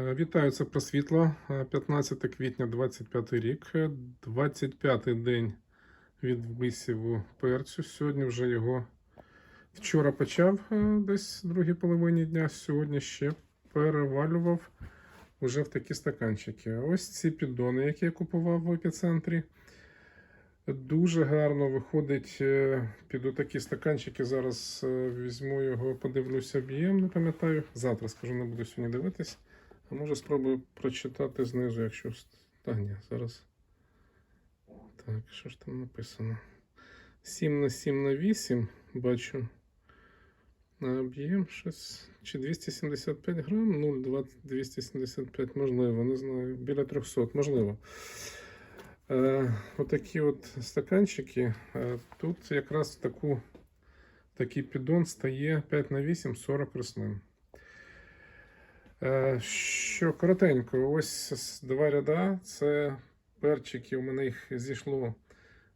Е, Вітаю, це просвітло. Е, 15 квітня 25 рік, е, 25-й день від висіву перцю. Сьогодні вже його вчора почав е, десь в другій половині дня. Сьогодні ще перевалював уже в такі стаканчики. Ось ці піддони, які я купував в епіцентрі. Дуже гарно виходить е, під отакі стаканчики. Зараз е, візьму його, подивлюся об'єм, не пам'ятаю. Завтра скажу, не буду сьогодні дивитись. А може спробую прочитати знизу, якщо. Та ні, зараз. Так, що ж там написано? 7 на 7 на 8 бачу. А об'єм щось. Чи 275 грам? 0,2 275, можливо, не знаю. Біля 300, можливо. Е, отакі от стаканчики. Е, тут якраз таку, такий піддон стає 5 на 8 40 рослин. Е, що коротенько, ось два ряда. Це перчики. У мене їх зійшло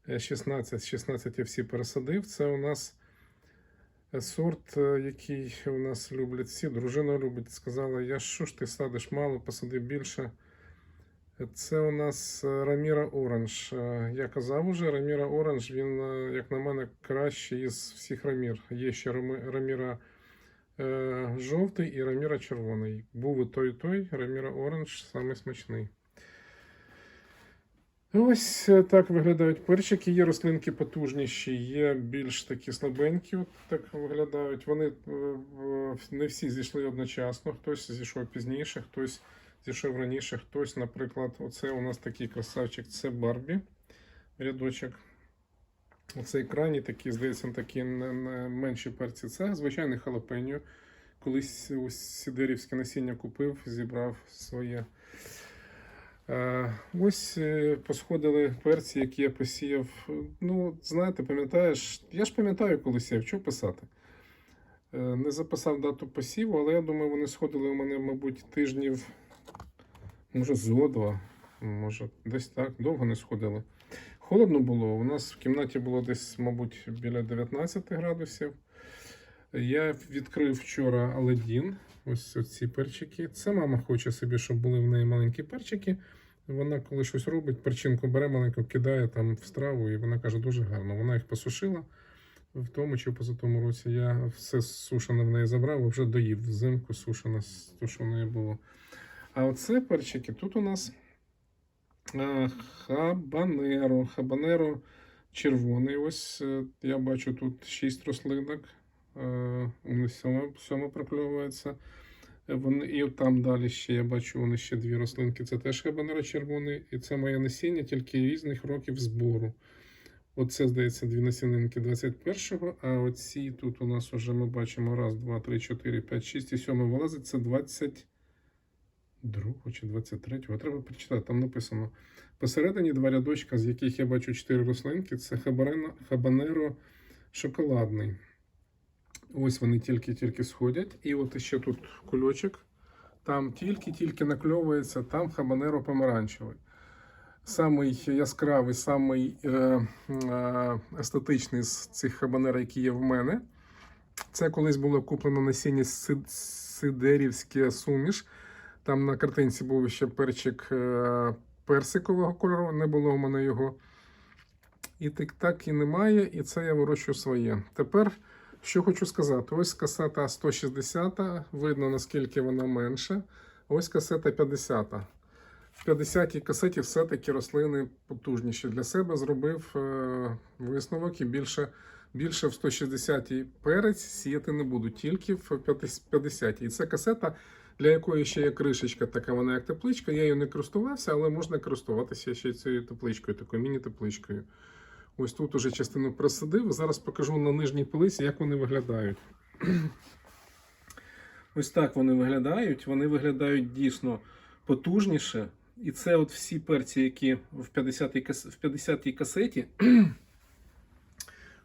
е, 16, 16 я всі пересадив. Це у нас е, сорт, який у нас люблять всі. Дружина любить. Сказала, я що ж ти садиш мало, посадив більше. Це у нас Раміра Оранж. Я казав уже, Раміра Оранж, він, як на мене, кращий із всіх Рамір. Є ще Раміра жовтий і Раміра червоний. Був і той, і той. Раміра Оранж самий смачний. Ось е, так виглядають перчики. Є рослинки потужніші, є більш такі слабенькі. От так виглядають. Вони е, не всі зійшли одночасно. Хтось зійшов пізніше, хтось зійшов раніше. Хтось, наприклад, оце у нас такий красавчик, це Барбі рядочок. Оцей крайній такий, здається, такі не- менші перці. Це звичайний халапеньо. Колись ось сідерівське насіння купив, зібрав своє. Е, Ось е, посходили перці, які я посіяв. Ну, знаєте, пам'ятаєш, я ж пам'ятаю, коли сіяв, що писати. Е, Не записав дату посіву, але я думаю, вони сходили у мене, мабуть, тижнів, може, зо два, може, десь так, довго не сходили. Холодно було. У нас в кімнаті було десь, мабуть, біля 19 градусів. Я відкрив вчора Аладдін. Ось ці перчики. Це мама хоче собі, щоб були в неї маленькі перчики. Вона, коли щось робить, перчинку бере маленьку, кидає там в страву, і вона каже, дуже гарно. Вона їх посушила в тому чи позатому році. Я все сушене в неї забрав, вже доїв взимку, сушене тушоною було. А оце перчики. Тут у нас хабанеро. Хабанеро червоний. Ось е, я бачу тут 6 рослинок. Е, сьома, сьома прокльовується. Е, Вони, і там далі ще я бачу, вони ще дві рослинки. Це теж хабанеро червоний. І це моє насіння, тільки різних років збору. Оце, здається, дві насінинки 21-го, а оці тут у нас вже ми бачимо раз, два, три, чотири, п'ять, шість і сьомий вилазить. Це 22 чи 23-го. Треба прочитати, там написано. Посередині два рядочка, з яких я бачу чотири рослинки. Це хабанеро шоколадний. Ось вони тільки-тільки сходять. І от ще тут кульочок. Там тільки-тільки накльовується, там хабанеро помаранчевий. Самий яскравий, самий е, е, естетичний з цих хабанеро, які є в мене. Це колись було куплено насіння Сидерівське суміш. Там на картинці був ще перчик е, персикового кольору, не було у мене його. І так, так і немає, і це я вирощую своє. Тепер, що хочу сказати: ось касета 160, видно наскільки вона менша. Ось касета 50. В 50-й касеті все-таки рослини потужніші. Для себе зробив е, висновок і більше, більше в 160-й перець сіяти не буду, тільки в 50-й. І це касета, для якої ще є кришечка, така вона як тепличка. Я її не користувався, але можна користуватися ще цією тепличкою, такою міні-тепличкою. Ось тут уже частину присадив. Зараз покажу на нижній полиці, як вони виглядають. Ось так вони виглядають. Вони виглядають дійсно потужніше. І це от всі перці, які в 50-й кас... в 50-й касеті.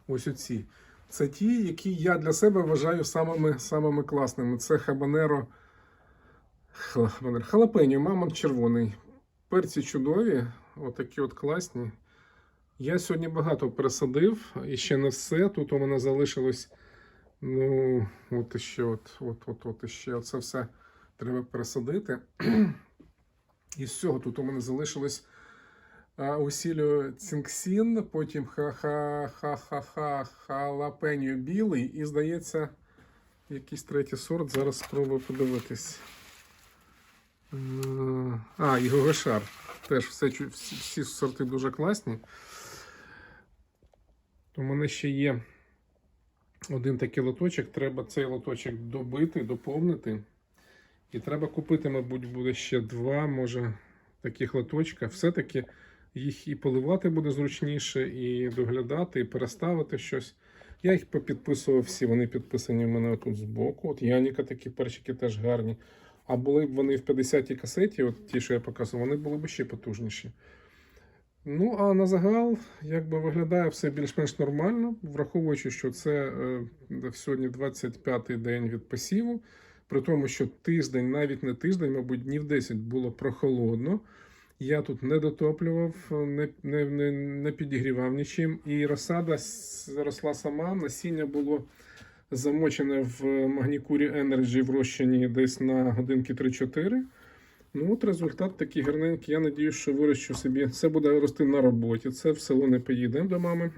Ось оці. Це ті, які я для себе вважаю самими, самими класними. Це хабанеро. Халапеньо, мамонт червоний. Перці чудові, отакі от класні. Я сьогодні багато пересадив, і ще не все. Тут у мене залишилось. Ну, от іще, от, от, от, от іще. Це все треба пересадити. І з цього тут у мене залишилось усілю цинксін, потім ха-ха-ха-ха-ха, халапеньо білий, і, здається, якийсь третій сорт. Зараз спробую подивитись. Е, А, і Гогошар. Теж все, всі сорти дуже класні. У мене ще є один такий лоточок. Треба цей лоточок добити, доповнити. І треба купити, мабуть, буде ще два, може, таких лоточка. Все-таки їх і поливати буде зручніше, і доглядати, і переставити щось. Я їх попідписував всі, вони підписані в мене тут збоку. От Яніка такі перчики теж гарні. А були б вони в 50-й касеті, от ті, що я показував, вони були б ще потужніші. Ну, а на загал, якби виглядає все більш-менш нормально, враховуючи, що це е, сьогодні 25-й день від посіву, при тому, що тиждень, навіть не тиждень, мабуть, днів 10 було прохолодно. Я тут не дотоплював, не, не, не, не підігрівав нічим. І розсада росла сама, насіння було замочене в магнікурі Energy в розчині десь на годинки 3-4. Ну, от результат такий гарненький. Я надію, що вирощу собі. Це буде рости на роботі. Це в село не поїдемо до мами.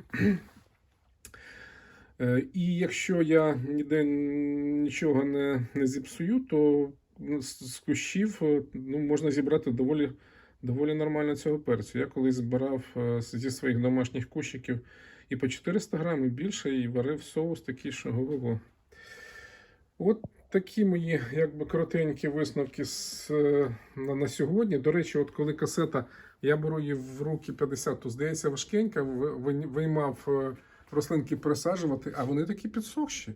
Е, І якщо я ніде нічого не, не зіпсую, то з з кущів е, ну, можна зібрати доволі, доволі нормально цього перцю. Я колись збирав е, зі своїх домашніх кущиків і по 400 грам, і більше, і варив соус такий, що голово. От такі мої якби коротенькі висновки з, е, на, на сьогодні. До речі, от коли касета, я беру її в руки 50, то здається важкенька, ви- ви- виймав е, рослинки пересаджувати, а вони такі підсохші.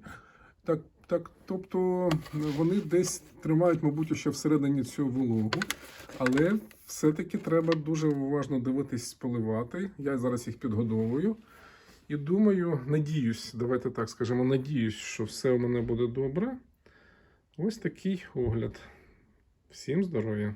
Так, так, тобто вони десь тримають, мабуть, ще всередині цю вологу, але все-таки треба дуже уважно дивитись, поливати. Я зараз їх підгодовую. І думаю, надіюсь, давайте так скажемо, надіюсь, що все у мене буде добре. Ось такий огляд. Всім здоров'я!